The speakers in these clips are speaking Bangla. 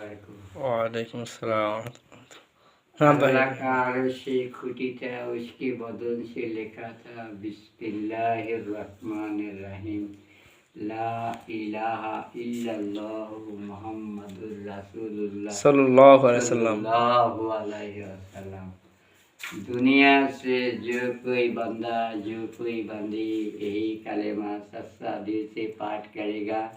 वालेकुम। भाई। अल्लाह खुटी था उसके बदन से लिखा था बिस्मिल्लाहिर्रहमानिर्रहीम। ला इलाहा इल्लल्लाहु मुहम्मदुर रसूलुल्लाह। सल्लल्लाहु अलैहि वसल्लम। सल्लल्लाहु अलैहि वसल्लम। दुनिया से जो कोई बंदा जो कोई बंदी यही कलेमा सस्ता दिल से पाठ करेगा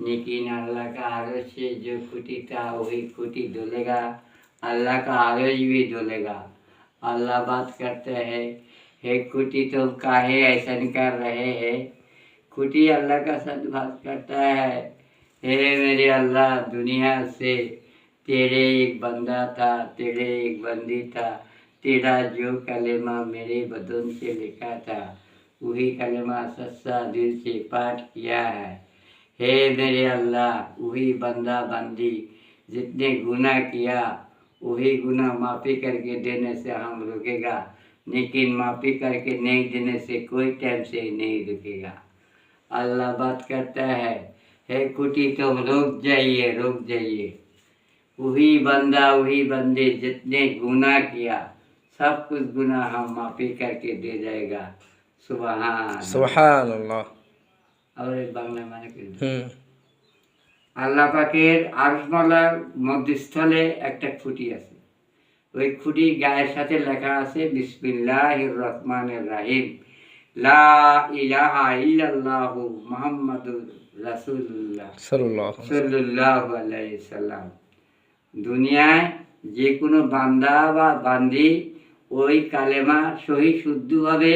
लेकिन अल्लाह का आरस से जो खुटी था वही खुटी डोलेगा अल्लाह का आरस भी डोलेगा अल्लाह बात करते हैं, हे कुटी, तुम काहे ऐसा कर रहे हैं? खुटी अल्लाह का सदभाव करता है, हे मेरे अल्लाह, दुनिया से तेरे एक बंदा था, तेरे एक बंदी था, तेरा जो कलेमा मेरे बदन से लिखा था, वही कलेमा सच्चा दिल से पाठ किया है। हे मेरे अल्लाह, वही बंदा बंदी जितने गुनाह किया, वही गुनाह माफ़ी करके देने से हम रुकेगा, लेकिन माफ़ी करके नहीं देने से कोई टाइम से नहीं रुकेगा। अल्लाह बात करता है, हे कुटी तुम रुक जाइए रुक जाइए। वही बंदा, वही बंदे जितने गुनाह किया, सब कुछ गुनाह हम माफ़ी करके दे जाएगा। सुबह सुबह अल्लाह। মানে আল্লাহ পাকের মধ্যস্থলে একটা খুঁটি আছে। ওই খুঁটি গায়ের সাথে লেখা আছে বিসমিল্লাহ রহমান রাহিম। দুনিয়ায় যে কোনো বান্দা বা বান্দি ওই কালেমা সহি শুদ্ধভাবে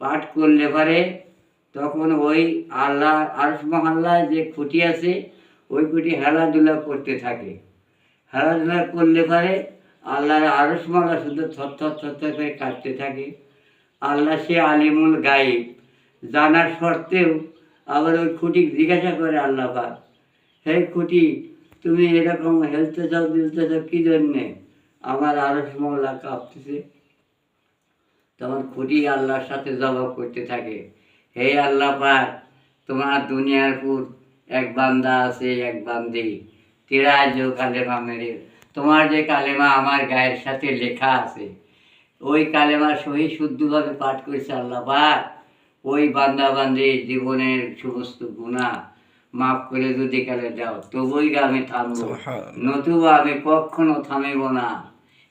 পাঠ করলে পারে তখন ওই আল্লাহ আরশ মহাল্লায় যে খুঁটি আছে, ওই খুঁটি হেলাধুলা করতে থাকে। হেলাধুলা করলে পারে আল্লাহর আরশ মালা শুধু থর থর করে কাটতে থাকে। আল্লাহ সে আলিমুল গায়েব, জানার সত্ত্বেও আবার ওই খুঁটি জিজ্ঞাসা করে আল্লাহ পাক, হে খুঁটি, তুমি এরকম হেলতে চাও, দিলতে চাও, কী জন্যে? আমার আরশ মহল্লা কাঁপতেছে। তখন খুঁটি আল্লাহর সাথে জবাব করতে থাকে। হে আল্লাহ পাক তোমার দুনিয়ার পুর এক বান্দা আছে এক বান্দি। তেরা যে কালেমা মেরে। তোমার যে কালেমা আমার গায়ের সাথে লেখা আছে ওই কালেমা সহি শুদ্ধভাবে পাঠ করেছে আল্লাহ পাক। ওই বান্দা বান্দির জীবনের সমস্ত গুণা মাফ করে যদি কালে দাও তবুই আমি থামবো। নতুবা আমি কখনো থামিব না।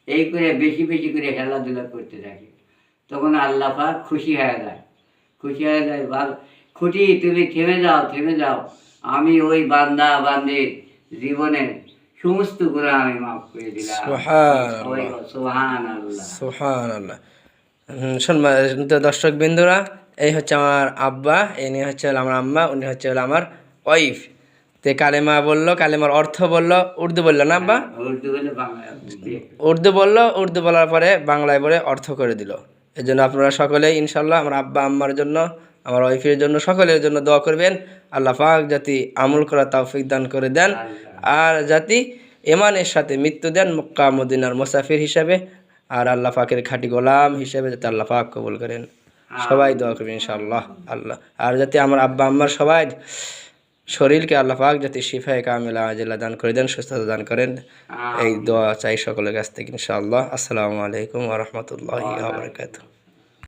এই করে বেশি বেশি করে খেলাধুলা করতে থাকে। তখন আল্লাহ পাক খুশি হয়ে যায়। খুশি হয়ে যায় ভালো খুশি তুমি থেমে যাও থেমে যাও। আমি ওই বান্দা বান্দির জীবনের সমস্ত গুণা আমি মাফ করে দিলাম। আল্লাহ সম্মানিত দর্শক বিন্দুরা এই হচ্ছে আমার আব্বা ইনি হচ্ছে হলো আমার আম্মা উনি হচ্ছে হলো আমার ওয়াইফ। তে কালেমা বলল কালেমার অর্থ বলল উর্দু বলল না আব্বা? উর্দু বলে উর্দু বলল উর্দু বলার পরে বাংলায় বলে অর্থ করে দিল। এই জন্য আপনারা সকলে ইনশাল্লাহ আমার আব্বা, আম্মার জন্য, আমার ওয়াইফের জন্য সকলের জন্য দোয়া করবেন। আল্লাহ পাক জাতি আমল করা তৌফিক দান করে দেন। আর জাতি ইমানের সাথে মৃত্যু দেন মক্কা মদিনার মুসাফির হিসাবে। আর আল্লাহ পাকের খাঁটি গোলাম হিসাবে যাতে আল্লাহ পাক কবুল করেন। সবাই দোয়া করবেন ইনশাআল্লাহ, আল্লাহ। আর যাতে আমার আব্বা, আম্মার সবাই শরীরকে আল্লাহ পাক যাতে শিফায় কামিলা আজেলা দান করে দেন সুস্থতা দান করেন। এই দোয়া চাই সকলের কাছ থেকে ইনশাআল্লাহ। আসসালামু আলাইকুম ওয়া রাহমাতুল্লাহি ওয়া বারাকাতুহু।